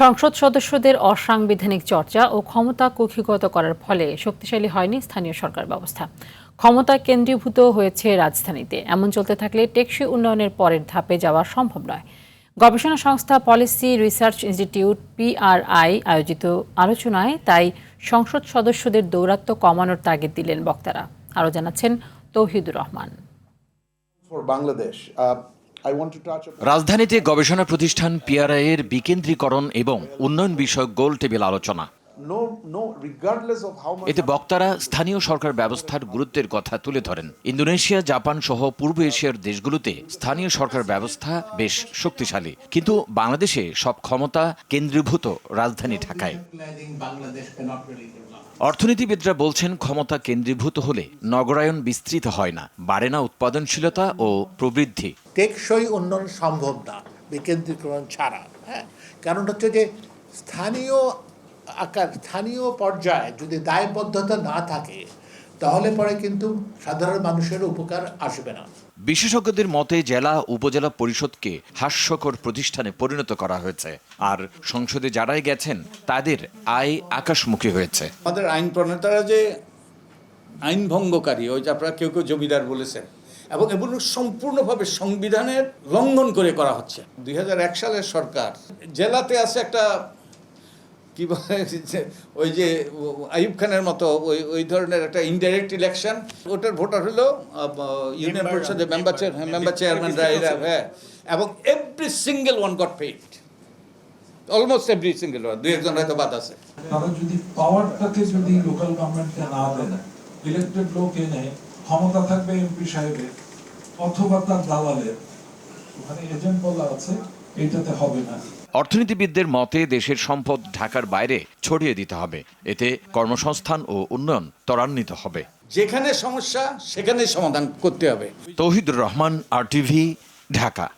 সংসদ সদস্যদের অসাংবিধানিক চর্চা ও ক্ষমতা কুক্ষিগত করার ফলে শক্তিশালী হয়নি স্থানীয় সরকার ব্যবস্থা। ক্ষমতা কেন্দ্রীভূত হয়েছে রাজধানীতে। এমন চলতে থাকলে টেকসই উন্নয়নের পরের ধাপে যাওয়া সম্ভব নয়। গবেষণা সংস্থা পলিসি রিসার্চ ইনস্টিটিউট, পিআরআই, আয়োজিত আলোচনায় তাই সংসদ সদস্যদের দৌরাত্ম্য কমানোর তাগিদ দিলেন বক্তারা। আরও জানাচ্ছেন তৌহিদুর রহমান। For রাজধানীতে গবেষণা প্রতিষ্ঠান পিআরআই এর বিকেন্দ্রীকরণ এবং উন্নয়ন বিষয়ক গোল টেবিল আলোচনা. এতে বক্তারা স্থানীয় সরকার ব্যবস্থার গুরুত্বের কথা তুলে ধরেন। ইন্দোনেশিয়া জাপান সহ পূর্ব এশিয়ার দেশগুলোতে স্থানীয় সরকার ব্যবস্থা বেশ শক্তিশালী। কিন্তু বাংলাদেশে সব ক্ষমতা কেন্দ্রীভূত রাজধানী ঢাকায়। অর্থনীতিবিদরা বলছেন ক্ষমতা কেন্দ্রীভূত হলে নগরায়ন বিস্তৃত হয় না, বাড়ে না উৎপাদনশীলতা ও প্রবৃদ্ধি। টেকসই উন্নয়ন সম্ভব না, বিকেন্দ্রীকরণ ছাড়া হ্যাঁ? কারণ হচ্ছে যে স্থানীয় আকার, স্থানীয় পর্যায়ে যদি দায়বদ্ধতা না থাকে তাহলে পরে কিন্তু সাধারণ মানুষের উপকার আসবে না। বিশেষজ্ঞদের মতে জেলা উপজেলা পরিষদকে হাস্যকর প্রতিষ্ঠানে পরিণত করা হয়েছে। আর সংসদে যারাই গেছেন তাদের আয় আকাশমুখী হয়েছে। আমাদের আইন প্রণেতারা যে আইন ভঙ্গকারী ওই যে আপনারা কেউ কেউ জমিদার বলেছেন এবং এগুলো সম্পূর্ণভাবে সংবিধানের লঙ্ঘন করে করা হচ্ছে। দুই হাজার এক সালের সরকার জেলাতে আছে একটা কি বলে ওই যে আইব খানের মতো ওই ওই ধরনের একটা ইনডাইরেক্ট ইলেকশন ওটার ভোটার হলো ইউনিয়ন পরিষদের মেম্বার চেয়ার মেম্বার চেয়ারম্যানরা এরা হ্যাঁ এবং every single one got paid almost every single one দুই একজন হয়তো বাদ আছে। তারা যদি পাওয়ারটাকে যদি লোকাল গভর্নমেন্টকে না দেন ইলেক্টেড লোক এনে ক্ষমতা থাকবে এমপি সাহেবের অথবা তার দালালের ওখানে এজেন্ট বলা আছে এইটাতে হবে না। অর্থনীতিবিদদের মতে দেশের সম্পদ ঢাকার বাইরে ছড়িয়ে দিতে হবে। এতে কর্মসংস্থান ও উন্নয়ন ত্বরান্বিত হবে। যেখানে সমস্যা সেখানে সমাধান করতে হবে। Tauhidur Rahman R TV Dhaka.